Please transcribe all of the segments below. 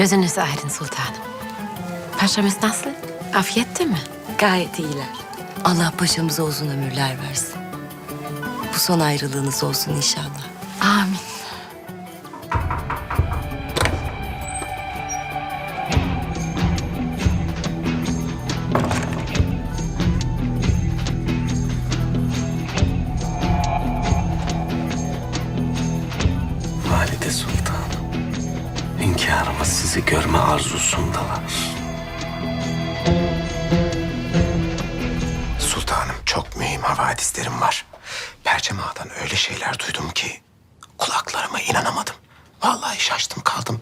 Gözünüz aydın sultanım. Paşamız nasıl? Afiyette mi? Gayet iyiler. Allah paşamıza uzun ömürler versin. Bu son ayrılığınız olsun inşallah. Amin. Çok mühim havadislerim var. Perçem Ağa'dan öyle şeyler duydum ki kulaklarıma inanamadım. Vallahi şaştım kaldım.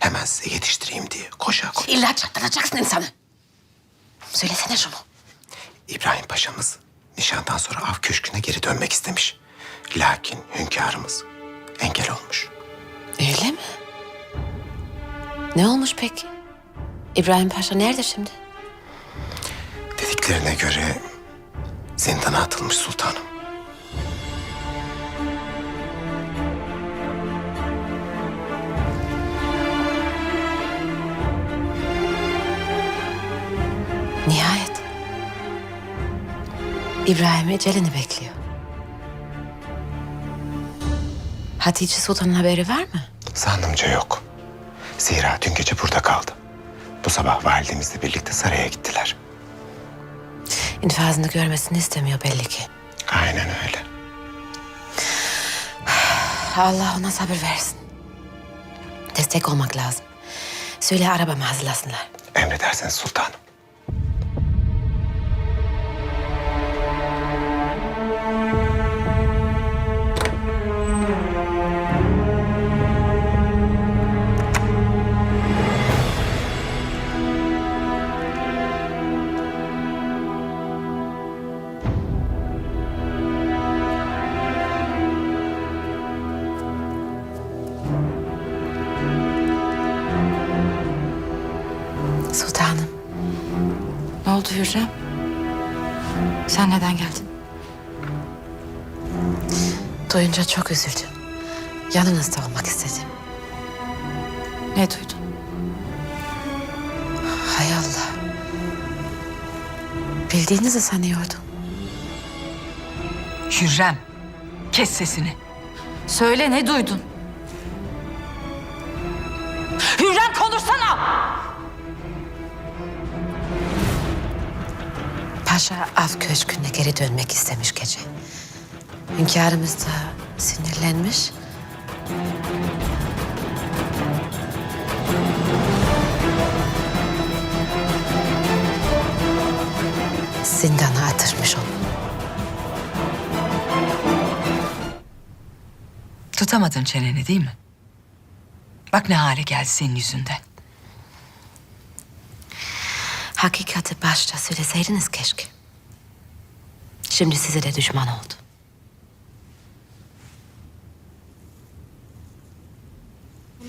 Hemen size yetiştireyim diye koşa koşa. İlla çatlayacaksın insanı. Söylesene şunu. İbrahim Paşa'mız nişandan sonra av köşküne geri dönmek istemiş. Lakin hünkârımız engel olmuş. Öyle mi? Ne olmuş peki? İbrahim Paşa nerede şimdi? Dediklerine göre zindana atılmış sultanım. Nihayet. İbrahim ecelini bekliyor. Hatice Sultan'ın haberi var mı? Zannımca yok. Zira dün gece burada kaldı. Bu sabah validemizle birlikte saraya gittiler. İnfazını görmesini istemiyor belli ki. Aynen öyle. Allah ona sabır versin. Destek olmak lazım. Söyle arabamı hazırlasınlar. Emredersiniz sultanım. Sultanım. Hürrem? Sen neden geldin? Duyunca çok üzüldüm. Yanınızda olmak istedim. Ne duydun? Hay Allah. Bildiğinizi sanıyordum. Hürrem, kes sesini. Söyle ne duydun? Paşa av köşküne geri dönmek istemiş gece. Hünkârımız da sinirlenmiş. Zindana atırmış onu. Tutamadın çeneni değil mi? Bak ne hale geldi senin yüzünden. Hakikati başta söyleseydiniz keşke. Şimdi size de düşman oldu.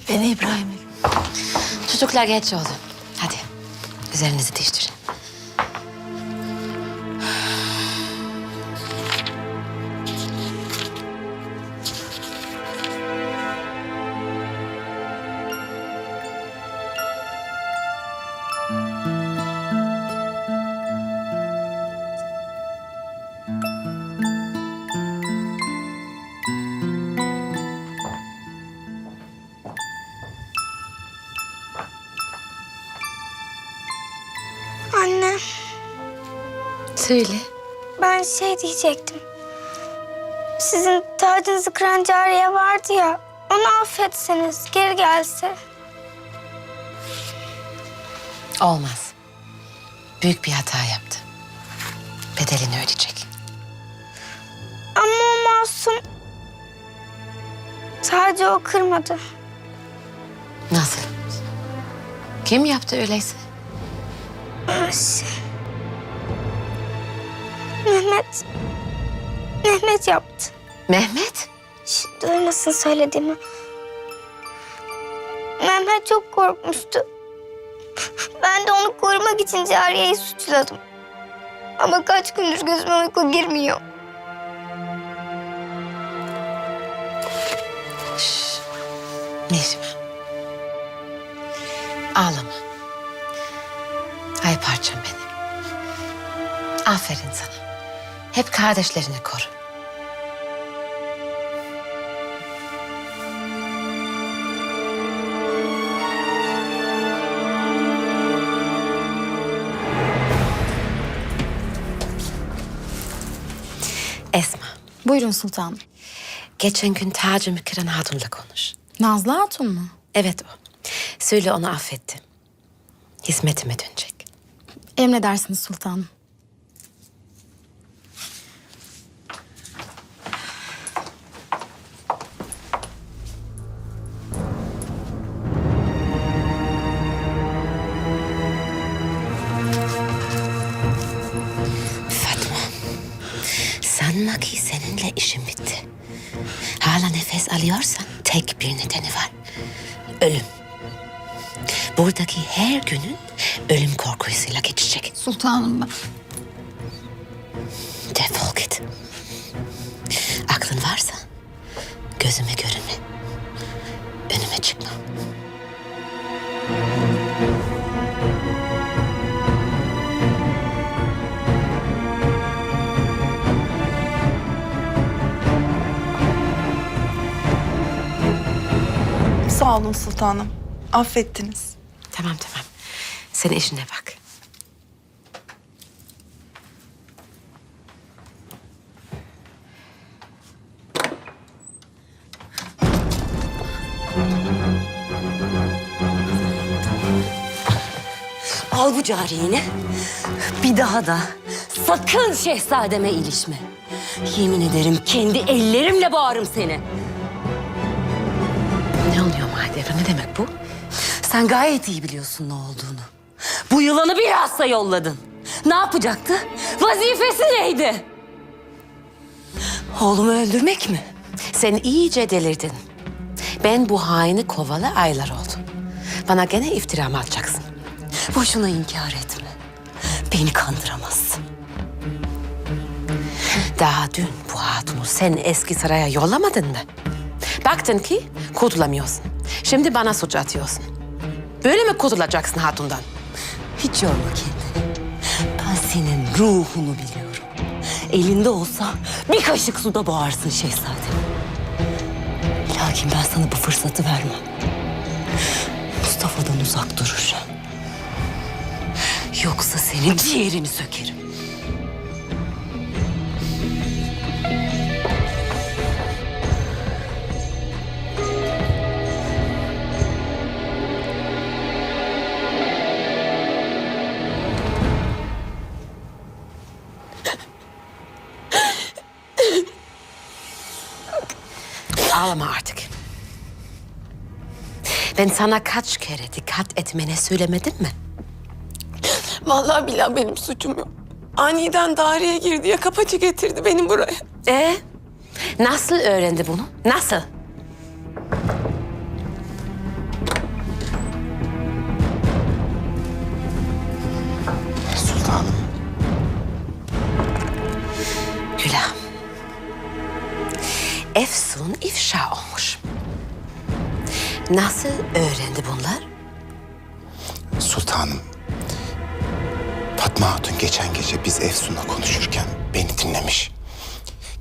Beni İbrahim'e. Çocuklar geç oldu. Hadi üzerinizi değiştirin. Söyle. ben şey diyecektim. Sizin tacınızı kıran cariye vardı ya, onu affetseniz, geri gelse. Olmaz. Büyük bir hata yaptı. Bedelini ödeyecek. Ama o masum. Sadece o kırmadı. Nasıl? Kim yaptı öyleyse? Şey. Mehmet. Mehmet yaptı. Mehmet? Şş, duymasın söylediğimi. Mehmet çok korkmuştu. Ben de onu korumak için Cariye'yi suçladım. Ama kaç gündür gözüme uyku girmiyor. Şş. Necmi. Ağlama. Ay parçam benim. Aferin sana. Hep kardeşlerini koru. Esma, Buyurun sultanım. geçen gün tacımı kıran hatunla konuş. Nazlı Hatun mu? Evet o. Söyle onu affettim. Hizmetime dönecek. Emredersiniz sultanım. Tek bir nedeni var. Ölüm. Buradaki her günün ölüm korkusuyla geçecek. Sultanım Sağ olun sultanım. Affettiniz. Tamam tamam. Sen işine bak. Al bu cariyeni. Bir daha da sakın şehzademe ilişme. Yemin ederim kendi ellerimle boğarım seni. Oluyor Mahidevran? Ne demek bu? Sen gayet iyi biliyorsun ne olduğunu. Bu yılanı bilhassa yolladın. Ne yapacaktı? Vazifesi neydi? Oğlumu öldürmek mi? Sen iyice delirdin. Ben bu haini kovalı aylar oldu. Bana gene iftira mı atacaksın? Boşuna inkar etme. Beni kandıramazsın. Daha dün bu hatunu sen eski saraya yollamadın mı? Baktın ki kurtulamıyorsun. Şimdi bana suç atıyorsun. Böyle mi kurtulacaksın hatundan? Hiç yorma kendini. Ben senin ruhunu biliyorum. Elinde olsa bir kaşık suda boğarsın şehzadem. Lakin ben sana bu fırsatı vermem. Mustafa'dan uzak duracağım. Yoksa senin ciğerini sökerim. Ağlama artık. Ben sana kaç kere dikkat etmene söylemedim mi? Vallahi billahi benim suçum yok. Aniden daireye girdi ya kapacı getirdi beni buraya. Ee, nasıl öğrendi bunu? Nasıl? Nasıl öğrendi bunlar? Sultanım. Fatma Hatun geçen gece biz Efsun'la konuşurken beni dinlemiş.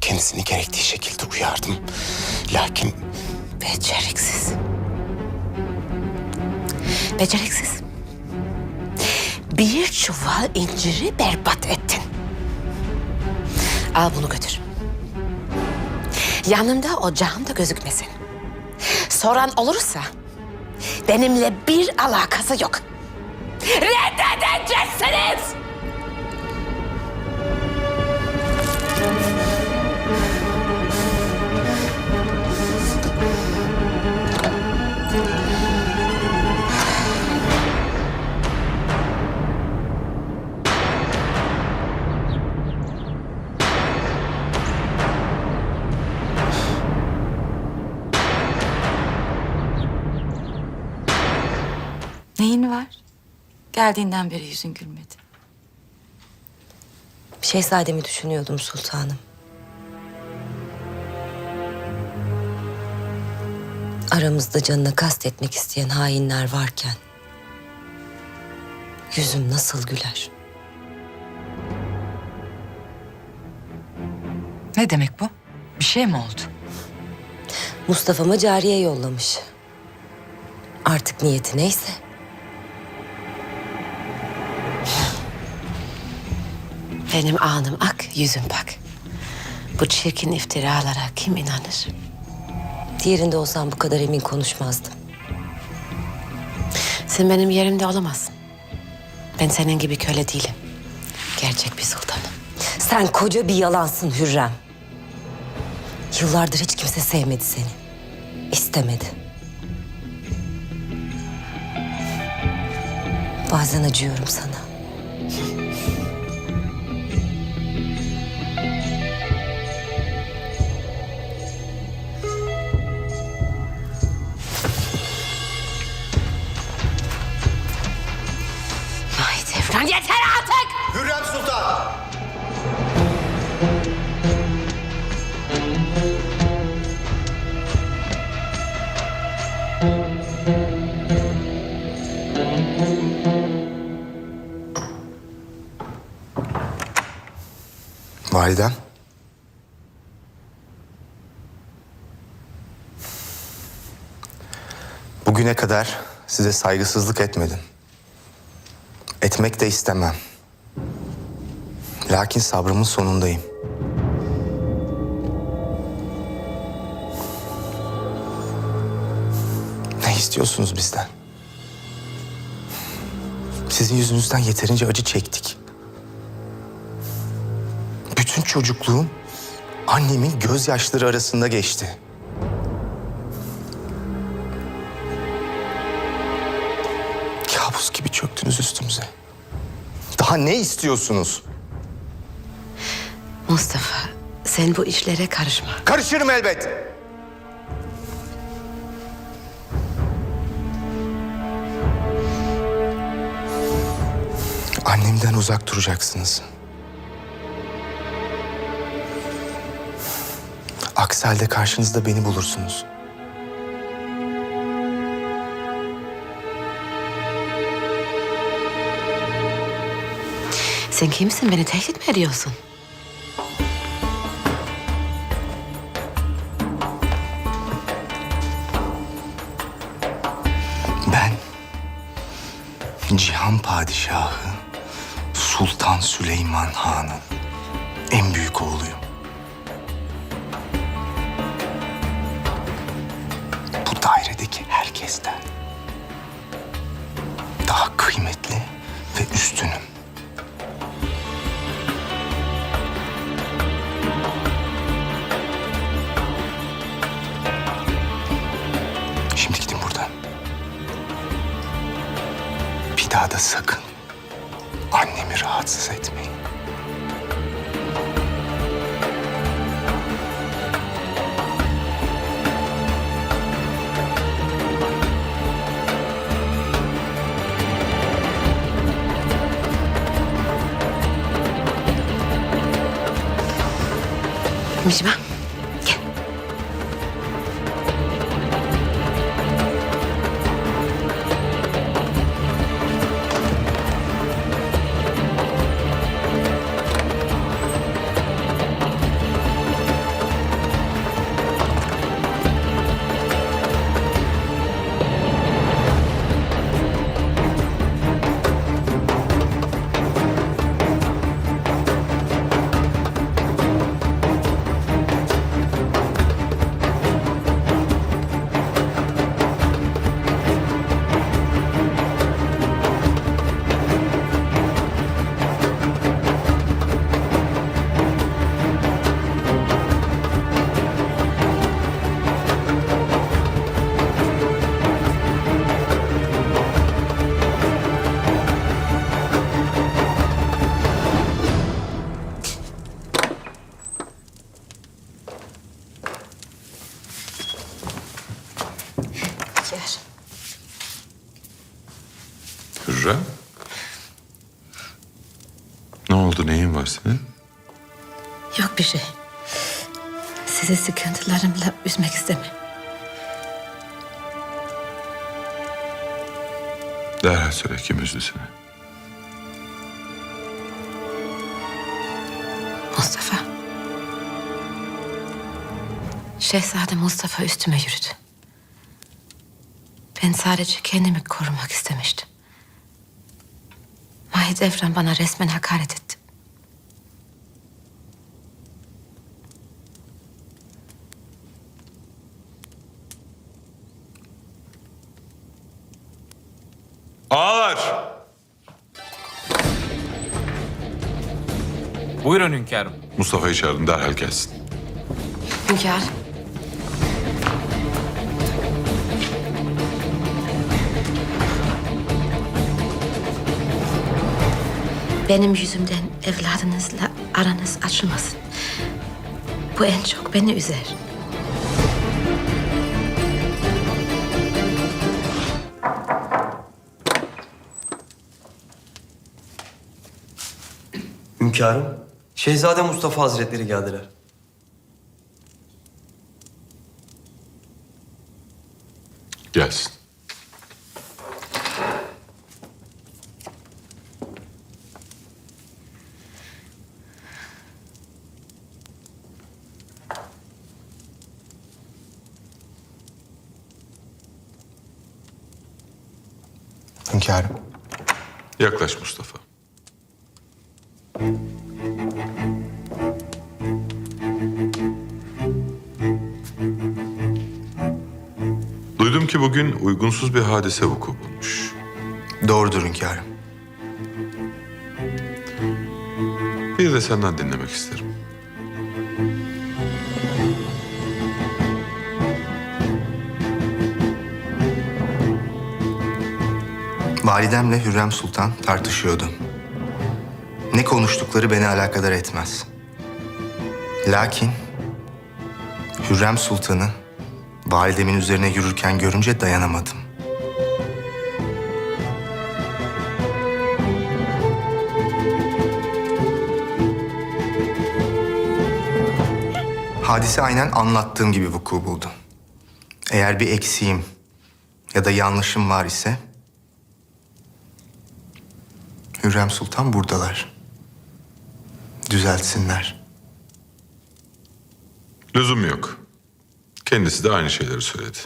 Kendisini gerektiği şekilde uyardım. Lakin Beceriksiz. Beceriksiz. Bir çuval inciri berbat ettin. Al bunu götür. Yanımda ocağımda gözükmesin. Soran olursa benimle bir alakası yok. Reddedeceksiniz! Geldiğinden beri yüzün gülmedi. Şehzademi düşünüyordum sultanım. Aramızda canına kastetmek isteyen hainler varken yüzüm nasıl güler? Ne demek bu? Bir şey mi oldu? Mustafa'ma cariye yollamış. Artık niyeti neyse. Benim anım ak, yüzüm bak. Bu çirkin iftiralara kim inanır? Diğerinde olsam bu kadar emin konuşmazdım. Sen benim yerimde olamazsın. Ben senin gibi köle değilim. Gerçek bir sultanım. Sen koca bir yalansın Hürrem. Yıllardır hiç kimse sevmedi seni. İstemedi. Bazen acıyorum sana. Validem. Bugüne kadar size saygısızlık etmedim. Etmek de istemem. Lakin sabrımın sonundayım. Ne istiyorsunuz bizden? Sizin yüzünüzden yeterince acı çektik. Çocukluğum annemin gözyaşları arasında geçti. Kabus gibi çöktünüz üstümüze. Daha ne istiyorsunuz? Mustafa, sen bu işlere karışma. Karışırım elbet. Annemden uzak duracaksınız. Aksi halde karşınızda beni bulursunuz. Sen kimsin? Beni tehdit mi ediyorsun? Ben Cihan Padişahı Sultan Süleyman Han'ın herkesten daha kıymetli ve üstünüm. Şimdi gidin buradan. Bir daha da sakın annemi rahatsız etmeyin. Mihrimah, üzmek istemem. Derhal söyle kim üzdü seni? Mustafa. Şehzade Mustafa üstüme yürüdü. Ben sadece kendimi korumak istemiştim. Mahidevran bana resmen hakaret etti. Mustafa'yı çağırın derhal gelsin. Hünkâr. Benim yüzümden evladınızla aranız açılmasın. Bu en çok beni üzer. Hünkârım, Şehzade Mustafa Hazretleri geldiler. Gelsin. Hünkârım. Yaklaş Mustafa. Ki bugün uygunsuz bir hadise vuku bulmuş. Doğrudur hünkârım. Bir de senden dinlemek isterim. Validemle Hürrem Sultan tartışıyordu. Ne konuştukları beni alakadar etmez. Lakin Hürrem Sultan'ı validemin üzerine yürürken görünce dayanamadım. Hadise aynen anlattığım gibi vuku buldu. Eğer bir eksiğim ya da yanlışım var ise Hürrem Sultan buradalar. Düzeltsinler. Lüzum yok. Kendisi de aynı şeyleri söyledi.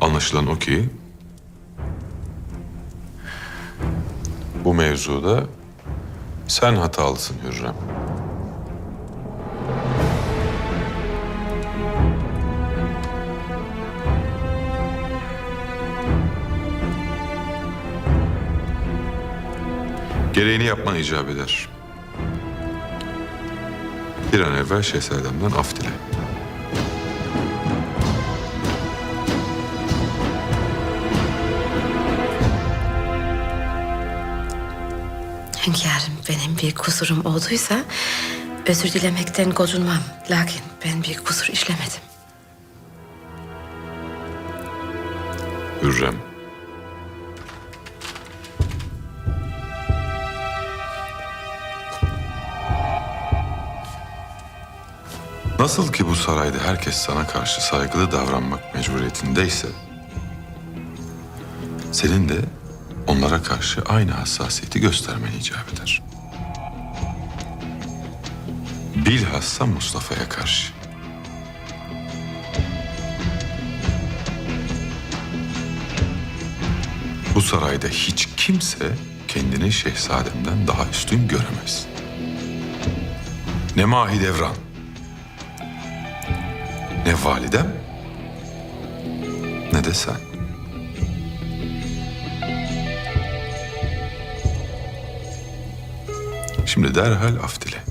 Anlaşılan o ki bu mevzuda sen hatalısın Hürrem. Gereğini yapman icap eder. Bir an evvel şehzademden af dile. Hünkârım benim bir kusurum olduysa özür dilemekten gocunmam. Lakin ben bir kusur işlemedim. Hürrem. Nasıl ki bu sarayda herkes sana karşı saygılı davranmak mecburiyetindeyse... ...senin de onlara karşı aynı hassasiyeti göstermen icap eder. Bilhassa Mustafa'ya karşı. Bu sarayda hiç kimse kendini şehzademden daha üstün göremez. Ne Mahidevran, ne validem, ne de sen. Şimdi derhal af dile.